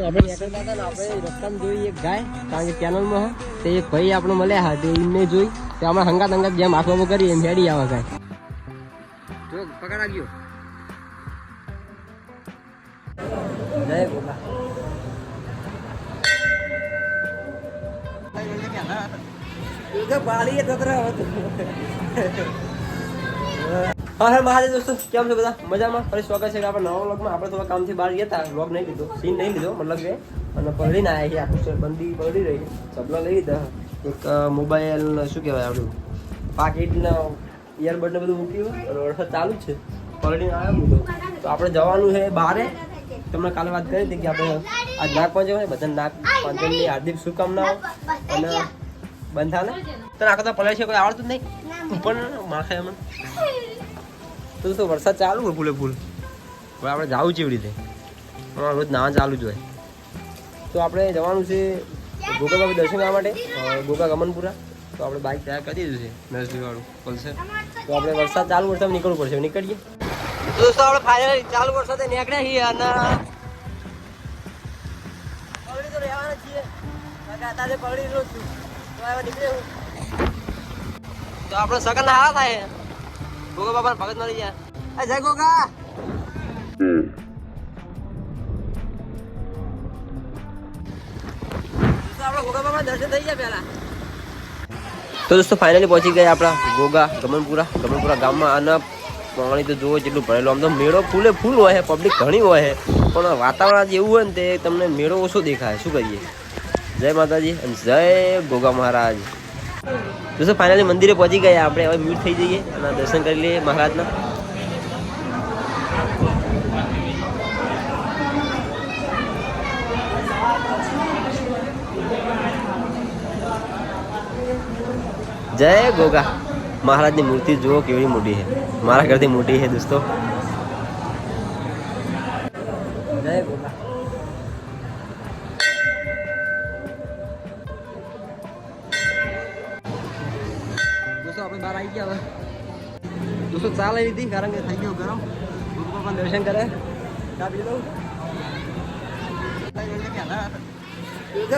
આપણે નીકળતા હતા ને આપણે રસ્તામાં જોઈ એક ગાય કારણ કે કેનલમાં તે એક ભાઈ આપણે મળ્યા હા તે એમને જોઈ તે અમે હંગાત હંગાત જેમ આખો કરી એમ હેડી આવે ગાય. જો પકડા ગયો. જય ગોપા હા હા મહાદેવ દોસ્તો કેમ છો બધા? મજામાં? ફરી સ્વાગત છે કે આપણે નવા વ્લોગમાં. આપણે થોડા કામથી બહાર ગયા હતા વ્લોગ નહીં લીધો સીન નહીં લીધો મતલબ કે. અને પલડીને આવ્યા છે આખું બંદી પલડી રહી. સપના લઈ લીધા. એક મોબાઈલ શું કહેવાય આપણું? પાકીટના ઇયરબડ ને બધું મૂક્યું. અને વરસાદ ચાલુ જ છે. પલડીને આવ્યા મૂકો તો. આપણે જવાનું છે બારે તમને કાલે વાત કરી હતી કે આપણે આજ નાગ પંચમ બધા નાગ પંચમની હાર્દિક શુભકામનાઓ. અને બંધાને. તને આખો તો પલળ છે કોઈ આવડતું જ નહીં? પણ માખે એમ. તો શું વરસાદ ચાલુ હોય ફૂલે ફૂલ હવે આપણે જવું છે એવી રીતે. રોજ નાવા ચાલુ જ હોય. તો આપણે જવાનું છે ગોગા બાબા દર્શન કરવા માટે. ગોગા ગમનપુરા. તો આપણે બાઇક તૈયાર કરી દીધું છે. નર્સરી વાળું પલ્સર તો આપણે વરસાદ ચાલુ વરસાદ નીકળવું પડશે. નીકળીએ. તો દોસ્તો, આપણે ફાઇનલી ચાલુ વરસાદે નીકળ્યા છીએ અને પગડી તો રહેવાના છીએ. અત્યારે પલડી રહ્યો છું. તો તો આપણે સગન હારા થાય ગોગા બાબા ભગત મળી ગયા. જય ગોગા. તો દોસ્તો ફાઇનલી પહોંચી ગયા આપણા ગોગા ગમનપુરા. ગમનપુરા ગામમાં અને પાણી તો જુઓ જેટલું ભરેલું, આમ તો મેળો ફૂલે ફૂલ હોય છે પબ્લિક ઘણી હોય છે. પણ વાતાવરણ જેવું હોય ને તે તમને મેળો ઓછો દેખાય, શું કરીએ? જય માતાજી અને જય ગોગા મહારાજ. દોસ્તો ફાઇનલી મંદિરે પહોંચી ગયા. આપણે હવે મ્યુટ થઈ જઈએ અને દર્શન કરી લઈએ મહારાજના. જય ગોગા. મહારાજની મૂર્તિ જુઓ કેવી મોટી છે. મારા ઘરથી મોટી છે દોસ્તો. જય ગોગા. ચા લઈ લીધી કારણ કે થઈ ગયો ગરમ ગુરુ પણ દર્શન કરે ચા પી લઉં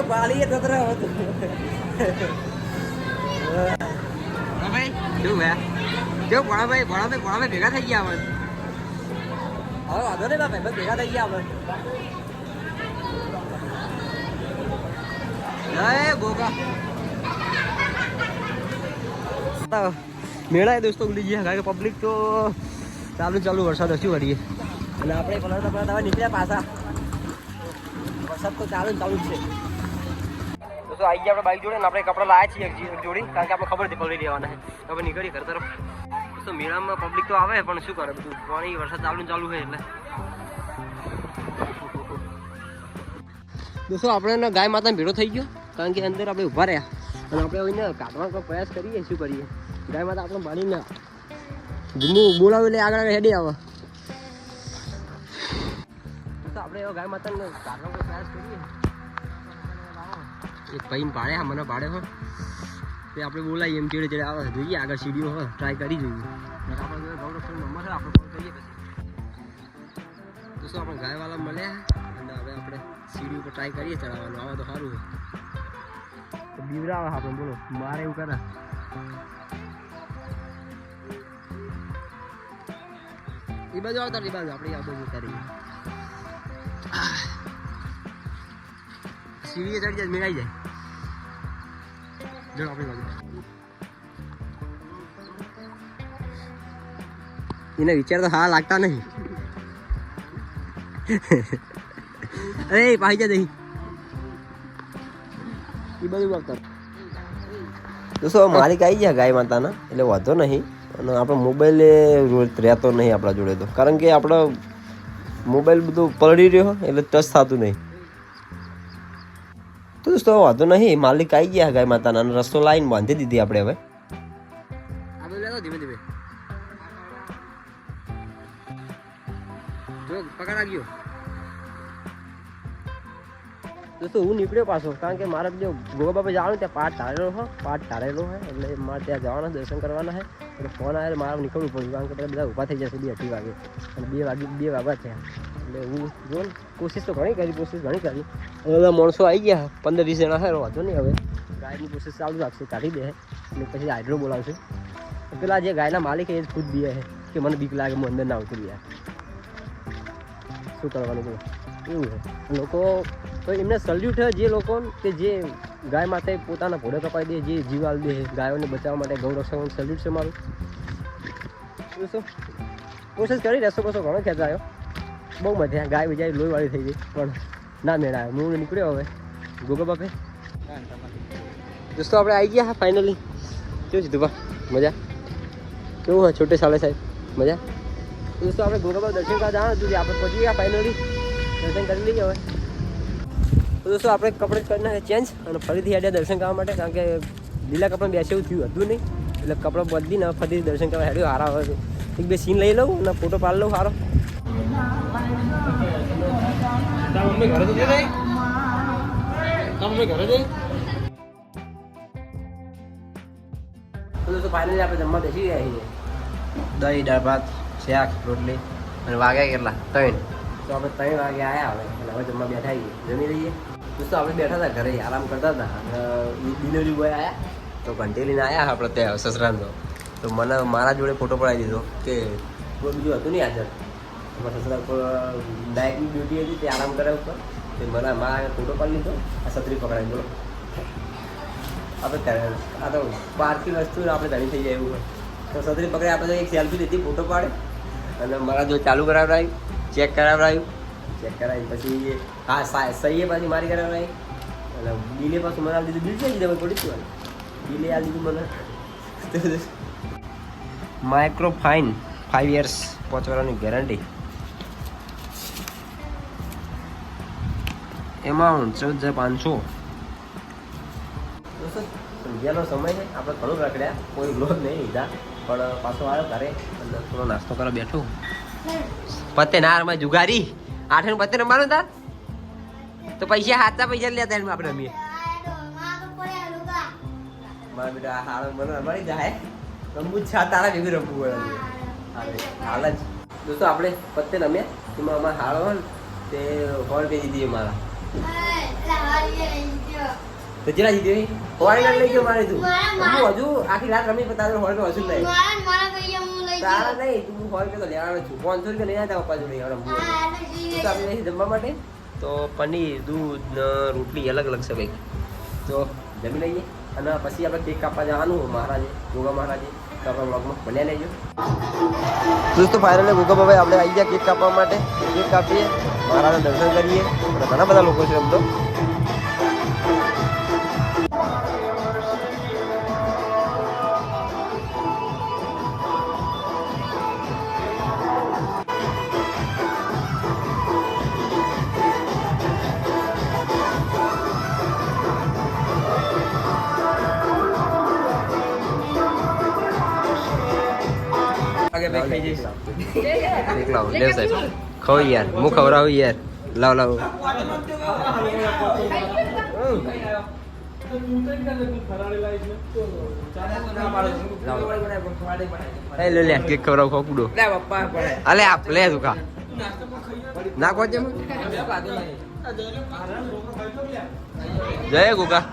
પાણી તત્ર ભાઈ કેવું ભાઈ કેવું ભણાભાઈ ભણાભાઈ ભણાભાઈ ભેગા થઈ ગયા હવે હવે વાંધો નહીં ભાઈ ભાઈ ભેગા થઈ ગયા હવે જય ગોગા મેળા એ દોસ્તો ઉડી ગયા. કારણ કે પબ્લિક તો ચાલુ ચાલુ વરસાદ હશું કરીએ અને આપણે પલળતા પલળતા હવે નીકળ્યા પાછા. વરસાદ તો ચાલુ ચાલુ જ છે. દોસ્તો આવી ગયા આપણે બાઈક જોડે ને આપણે કપડા લાયા છીએ જોડી. કારણ કે આપણે ખબર હતી પલળી લેવાના છે. હવે નીકળી ઘર તરફ. દોસ્તો મેળામાં પબ્લિક તો આવે પણ શું કરે બધું? પાણી વરસાદ ચાલુ ચાલુ હોય એટલે. દોસ્તો આપણે ગાય માતા ભેડો થઈ ગયો. કારણ કે અંદર આપણે ઊભા રહ્યા. અને આપણે એને કાઢવાનો પ્રયાસ કરીએ, શું કરીએ? ગાય માતા આપણે બાળીને ધૂમું બોલાવે એટલે આગળ હેડી આવે. તો આપણે એવો ગાય માતાને કાઢવાનો પ્રયાસ એક ભાઈ પાડે હા, મને પાડે હો. આપણે બોલાવીએ, એમ ચેડે ચેડે આવે. જોઈએ, આગળ સીડીઓ ટ્રાય કરી જોઈએ. ફોન કરીએ પછી. દોસ્તો આપણે ગાયવાળા મળ્યા અને હવે આપણે સીડી ઉપર ટ્રાય કરીએ, ચડાવવાનું. આવે તો સારું બીવરાવે આપણે બોલો, મારે એવું કરે. એ બાજુ આવતા એ બાજુ આપણે આ બાજુ કરીએ સીડીએ ચડી જાય મેળાઈ જાય. જો આપણી બાજુ. એને વિચાર તો હા લાગતા નહીં. અરે પાઈ જા દહીં. એ બધું આવતા દોસ્તો, માલિક આવી ગયા ગાય માતાના, એટલે વાંધો નહીં. અને આપણો મોબાઈલ રહેતો નહીં આપણા જોડે તો. કારણ કે આપણો મોબાઈલ બધું પલળી રહ્યો એટલે ટચ થતું નહીં. તો દોસ્તો વાંધો નહીં. માલિક આવી ગયા ગાય માતાના અને રસ્તો લાઈન બાંધી દીધી આપણે હવે. ધીમે ધીમે. જો પકડા ગયો દોસ્તો હું નીકળ્યો પાછો કારણ કે મારે જો ગોગા બાપા જવાનું ત્યાં પાઠ ધારેલો હો પાઠ ધારેલો હોય એટલે મારે ત્યાં જવાના દર્શન કરવાના છે એટલે ફોન આવે મારે નીકળવું પડ્યું, કારણ કે પેલા બધા ઊભા થઈ જશે બે અઢી વાગે. અને બે વાગે, બે વાગવા છે એટલે હું જો કોશિશ તો ઘણી કરી, કોશિશ ઘણી કરી. હવે બધા માણસો આવી ગયા, પંદર વીસ જણા છે વાંધો નહીં હવે. ગાયની કોશિશ ચાલુ રાખશે, કાઢી દે. અને પછી હાઇડ્રો બોલાવશે. પેલા જે ગાયના માલિક એ ખુદ દે છે, કે મને બીક લાગે, હું અંદર ના ઉતરી જાય. શું કરવાનું બોલો? એવું લોકો તો એમને સલ્યુટ જે લોકો કે જે ગાય માથે પોતાના ઘોડે કપાઈ દે, જે જીવ આવી દે, ગાયોને બચાવવા માટે ગૌરવ રક્ષણ સલ્યુટ છે મારું. કોશિશ કરી રહેશો કશો ઘણો ખેંચાયો બહુ મજા ગાય બિચારી લોહીવાળી થઈ ગઈ. પણ ના મેળા હું નીકળ્યો હવે. ગોગો બાપે. દોસ્તો, આપણે આવી ગયા ફાઇનલી કેવું છે તું મજા? કેવું હોય, છોટે સાલે સાહેબ? મજા? દોસ્તો, આપણે ગોગા દર્શન કરવા જવાનું હતું. આપણે પહોંચી ગયા ફાઇનલી દર્શન કરી લઈએ હવે તો દોસ્તો આપણે કપડે કરી નાખે ચેન્જ અને ફરીથી હેડ્યા દર્શન કરવા માટે કારણ કે લીલા કપડાં બેસે એવું થયું હતું નહીં. એટલે કપડાં બદલીને ફરીથી દર્શન કરવા હેડ્યું હારા આવે એક બે સીન લઈ લઉં અને ફોટો પાડી લઉં સારો મમ્મી ઘરે તો જઈ મમ્મી ઘરે જઈ તો ફાઇનલી આપણે જમવા બેસી ગયા છીએ. દહીં દાળ ભાત શાક રોટલી અને વાગ્યા કેટલા? ત્રણ. તો આપણે ત્રણ વાગે આવ્યા હવે, અને હવે જમવા બેઠા છીએ. જમી લઈએ. દોસ્તો, આપણે બેઠા હતા ઘરે, આરામ કરતા હતા. ડિલિવરી બોય આવ્યા તો ઘંટી લઈને આવ્યા આપણે ત્યાં સસરાનો. તો મને મારા જોડે ફોટો પડાવી દીધો કે કોઈ બીજું હતું નહીં હાજર. મારા સસરા ડાયરેક્ટની ડ્યુટી હતી, તે આરામ કરે ઉપર. તે મને મારા ફોટો પાડી લીધો. આ છત્રી પકડાવી બોલો આપણે આ તો બહારથી વસ્તુ આપણે ઘણી થઈ જાય એવું હોય. તો છત્રી પકડે આપણે એક સેલ્ફી લીધી ફોટો પાડે. અને મારા જો ચાલુ કરાવડાવ્યું ચેક કરાવડાવ્યું ચેક કરાવી પછી હા સહીએ પાછી મારી કરાવડાવી અને બિલે પાછું મને આપી દીધું બિલ ક્યાં દીધું, પડી શું બિલે આપી દીધું મને. માઇક્રો ફાઇન ફાઇવ યર્સ પહોંચવાની ગેરંટી એમાઉન્ટ ચૌદ હજાર પાંચસો. સંધ્યાનો સમય છે. આપણે ઘણું રખડ્યા. કોઈ લોન નહીં લીધા. પણ પાછો આવ્યો ઘરે. અને થોડો નાસ્તો કરવા બેઠો. પતે ના રમાય જુગારી. આઠે પતે રમવાનું તાર? તો પૈસા હાથના પૈસા લેતા એમ આપણે રમીએ મારા બેટા હાલ મને અમારી જાય. રમવું છે તારા ભેગું રમવું હોય હાલે, જ. દોસ્તો આપણે પત્તે રમ્યા. એમાં અમારે હાળ હોય ને તે હોળ પે દીધી અમારા તો જેલા જીતી હોળી લઈ ગયો મારે તું. હજુ આખી રાત રમી પણ તારે હોળ પે હજુ નહીં. તારા નહીં તું પે તો લેવાનો છું પાંચસો રૂપિયા લઈ આવ્યા પપ્પા જોડે આપણે જમવા માટે? તો પનીર દૂધ ને રોટલી અલગ અલગ છે ભાઈ. તો જમી લઈએ અને પછી આપણે કેક કાપવા જવાનું મહારાજે ગોગા મહારાજે. તો આપણે બ્લોગમાં બન્યા લેજો દોસ્તો ફાઇનલી ગોગા બાબા આપણે આવી ગયા કેક કાપવા માટે. કેક કાપીએ મહારાજના દર્શન કરીએ. ઘણા બધા લોકો છે એમ તો. કેક લાવો લેવ સાહેબ. ખવ યાર. હું ખવડાવું યાર. લાવ લાવ. એ લે લે કેક ખવડાવ ખોકડો અલે આપ લે તું ખા ના કોજે જય ગોગા